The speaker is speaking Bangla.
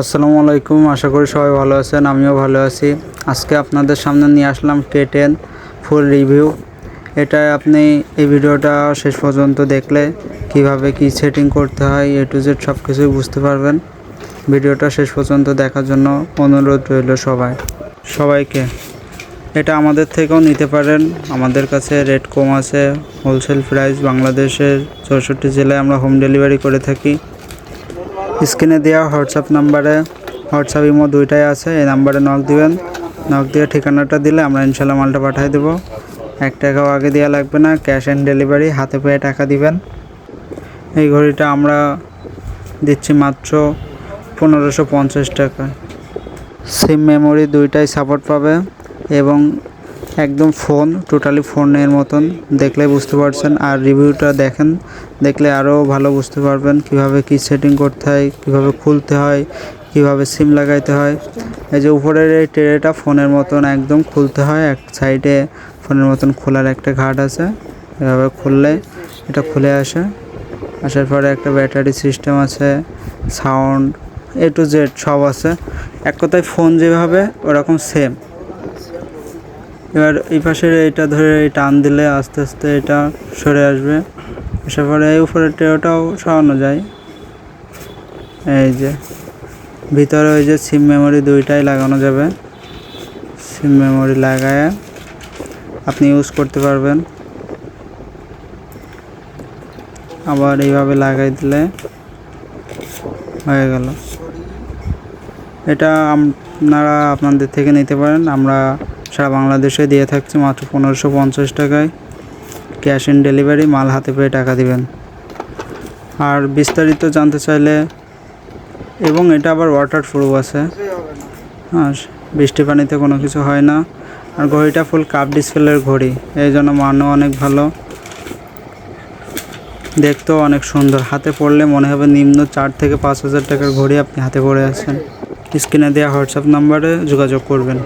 আসসালামু আলাইকুম, আশা করি সবাই ভালো আছেন, আমিও ভালো আছি। আজকে আপনাদের সামনে নিয়ে আসলাম কে টেন ফুল রিভিউ এটা আপনি এই ভিডিওটা শেষ পর্যন্ত দেখলে কীভাবে কি সেটিং করতে হয় এ টু জেড সব কিছুই বুঝতে পারবেন। ভিডিওটা শেষ পর্যন্ত দেখার জন্য অনুরোধ রইল সবাই। সবাইকে, এটা আমাদের থেকেও নিতে পারেন। আমাদের কাছে রেট কম আছে হোলসেল প্রাইস বাংলাদেশের চৌষট্টি জেলায় আমরা হোম ডেলিভারি করে থাকি। স্ক্রিনে দেওয়া হোয়াটসঅ্যাপ নাম্বারে হোয়াটসঅ্যাপ ইমো দুইটাই আছে, এই নাম্বারে নক দিবেন। নক দিয়ে ঠিকানাটা দিলে আমরা ইনশাল্লাহ মালটা পাঠিয়ে দেবো। এক টাকাও আগে দেওয়া লাগবে না ক্যাশ অন ডেলিভারি হাতে পেয়ে টাকা দিবেন। এই ঘড়িটা আমরা দিচ্ছি মাত্র পনেরোশো পঞ্চাশ টাকা সিম মেমোরি দুইটাই সাপোর্ট পাবে এবং একদম ফোন টোটালি ফোনের মতন। দেখলে বুঝতে পারছেন। আর রিভিউটা দেখেন, দেখলে আরও ভালো বুঝতে পারবেন কীভাবে কি সেটিং করতে হয়, কীভাবে খুলতে হয়, কীভাবে সিম লাগাইতে হয়। এই যে উপরের এই ট্রেটা ফোনের মতন একদম খুলতে হয়, এক সাইডে ফোনের মতন খোলার একটা ঘাট আছে। এভাবে খুললে এটা খুলে আসে। আসার পরে একটা ব্যাটারি সিস্টেম আছে সাউন্ড এ টু জেড সব আছে। এক কথায় ফোন যেভাবে, ওরকম সেম এবার এই পাশের এটা ধরে টান দিলে আস্তে আস্তে এটা সরে আসবে। আসার পরে এই উপরের টেওটাও সরানো যায়। এই যে, ভিতরে ওই যে সিম মেমোরি দুইটাই লাগানো যাবে। সিম মেমোরি লাগায় আপনি ইউজ করতে পারবেন। আবার এইভাবে লাগাই দিলে হয়ে গেল। এটা আপনারা আপনাদের থেকে নিতে পারেন। আমরা সারা বাংলাদেশে দিয়ে থাকছে মাত্র পনেরোশো পঞ্চাশ টাকায়। ক্যাশ অন ডেলিভারি, মাল হাতে পেয়ে টাকা দিবেন। আর বিস্তারিত জানতে চাইলে, এবং এটা আবার ওয়াটার প্রুফ আছে। হ্যাঁ বৃষ্টি পানিতে কোনো কিছু হয় না। আর ঘড়িটা ফুল কাপ ডিসপ্লের ঘড়ি। এই জন্য মানও অনেক ভালো। দেখতেও অনেক সুন্দর। হাতে পড়লে মনে হবে নিম্ন চার থেকে পাঁচ হাজার টাকার ঘড়ি আপনি হাতে পড়ে আছেন। স্ক্রিনে দেওয়া হোয়াটসঅ্যাপ নাম্বারে যোগাযোগ করবেন।